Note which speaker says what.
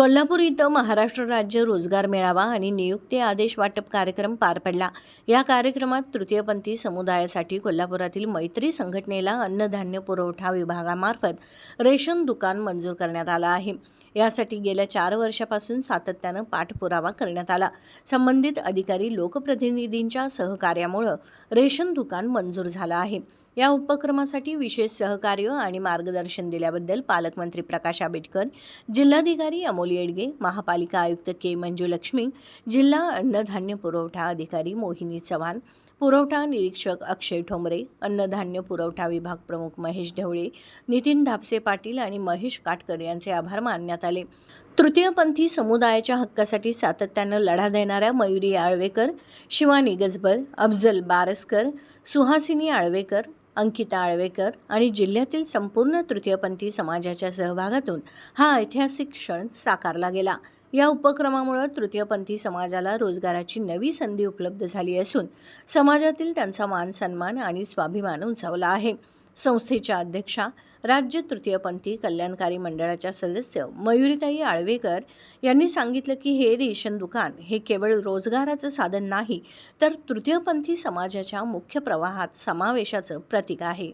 Speaker 1: कोल्हापूर इथं महाराष्ट्र राज्य रोजगार मेळावा आणि नियुक्ती आदेश वाटप कार्यक्रम पार पडला. या कार्यक्रमात तृतीयपंथी समुदायासाठी कोल्हापुरातील मैत्री संघटनेला अन्नधान्य पुरवठा विभागामार्फत रेशन दुकान मंजूर करण्यात आलं आहे. यासाठी गेल्या चार वर्षापासून सातत्यानं पाठपुरावा करण्यात आला. संबंधित अधिकारी लोकप्रतिनिधींच्या सहकार्यामुळं रेशन दुकान मंजूर झालं आहे. या उपक्रमासाठी विशेष सहकार्य आणि मार्गदर्शन दिल्याबद्दल पालकमंत्री प्रकाश आंबेडकर जिल्हाधिकारी अमोल येडगे महापालिका आयुक्त के मंजुलक्ष्मी जिल्हा अन्नधान्य पुरवठा अधिकारी मोहिनी चव्हाण पुरवठा निरीक्षक अक्षय ठोंबरे अन्नधान्य पुरवठा विभाग प्रमुख महेश ढवळे नितीन धापसे पाटील आणि महेश काटकर यांचे आभार मानण्यात आले. तृतीयपंथी समुदायाच्या हक्कासाठी सातत्यानं लढा देणाऱ्या मयुरी आळवेकर शिवानी गजबल अफजल बारसकर सुहासिनी आळवेकर अंकिता आळवेकर आणि जिल्ह्यातील संपूर्ण तृतीयपंथी समाजाच्या सहभागातून हा ऐतिहासिक क्षण साकारला गेला. या उपक्रमामुळे तृतीयपंथी समाजाला रोजगाराची नवी संधी उपलब्ध झाली असून समाजातील त्यांचा मान सन्मान आणि स्वाभिमान उंचावला आहे. संस्थेच्या अध्यक्षा राज्य तृतीयपंथी कल्याणकारी मंडळाच्या सदस्य मयुरीताई आळवेकर यांनी सांगितलं की हे रेशन दुकान हे केवळ रोजगाराचं साधन नाही तर तृतीयपंथी समाजाच्या मुख्य प्रवाहात समावेशाचं प्रतीक आहे.